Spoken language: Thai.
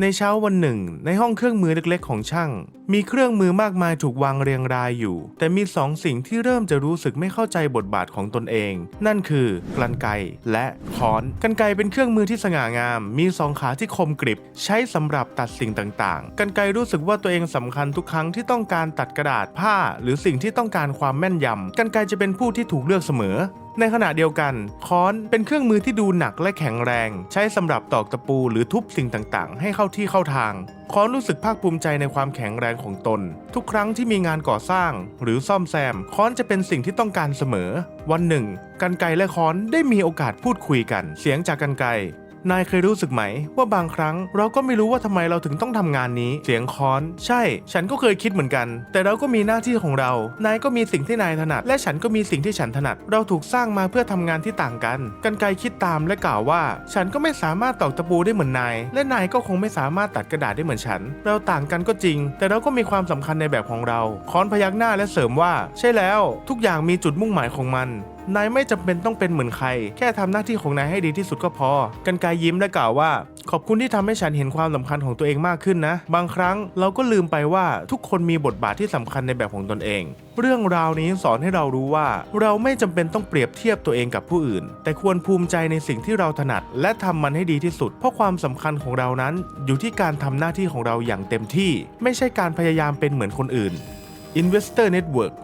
ในเช้าวันหนึ่ง ในห้องเครื่องมือเล็กๆ ของช่าง มีเครื่องมือมากมายถูกวางเรียงรายอยู่ แต่มีสองสิ่งที่เริ่มจะรู้สึกไม่เข้าใจบทบาทของตนเอง นั่นคือกรรไกรและค้อนกรรไกรเป็นเครื่องมือที่สง่างาม มีสองขาที่คมกริบ ใช้สำหรับตัดสิ่งต่างๆกรรไกรรู้สึกว่าตัวเองสำคัญทุกครั้งที่ต้องการตัดกระดาษผ้า หรือสิ่งที่ต้องการความแม่นยำกรรไกรจะเป็นผู้ที่ถูกเลือกเสมอ ในขณะเดียวกันค้อนเป็นเครื่องมือที่ดูหนักและแข็งแรง ใช้สำหรับตอกตะปูหรือทุบสิ่งต่างๆ ให้เข้าที่เข้าทางค้อนรู้สึกภาคภูมิใจในความแข็งแรงของตน ทุกครั้งที่มีงานก่อสร้าง หรือซ่อมแซมค้อนจะเป็นสิ่งที่ต้องการเสมอ วันหนึ่งกันไกและค้อนได้มีโอกาสพูดคุยกัน เสียงจากกันไก นายเคยรู้สึกไหม ว่าบางครั้งเราก็ไม่รู้ว่าทำไมเราถึงต้องทำงานนี้ เสียงค้อน ใช่ ฉันก็เคยคิดเหมือนกัน แต่เราก็มีหน้าที่ของเรา นายก็มีสิ่งที่นายถนัด และฉันก็มีสิ่งที่ฉันถนัด เราถูกสร้างมาเพื่อทำงานที่ต่างกัน กันไกคิดตามและกล่าวว่า ฉันก็ไม่สามารถตอกตะปูได้เหมือนนาย และนายก็คงไม่สามารถตัดกระดาษได้เหมือนฉัน เราต่างกันก็จริง แต่เราก็มีความสำคัญในแบบของเรา ค้อนพยักหน้าและเสริมว่า ใช่แล้ว ทุกอย่างมีจุดมุ่งหมายของมัน นายไม่จำเป็นต้องเป็นเหมือนใคร แค่ทำหน้าที่ของนายให้ดีที่สุดก็พอ กันกรยิ้มและกล่าวว่า ขอบคุณที่ทำให้ฉันเห็นความสำคัญของตัวเองมากขึ้นนะ บางครั้งเราก็ลืมไปว่าทุกคนมีบทบาทที่สำคัญในแบบของตนเอง เรื่องราวนี้สอนให้เรารู้ว่า เราไม่จำเป็นต้องเปรียบเทียบตัวเองกับผู้อื่น แต่ควรภูมิใจในสิ่งที่เราถนัด และทำมันให้ดีที่สุด เพราะความสำคัญของเรานั้น อยู่ที่การทำหน้าที่ของเราอย่างเต็มที่ ไม่ใช่การพยายามเป็นเหมือนคนอื่น Investor Network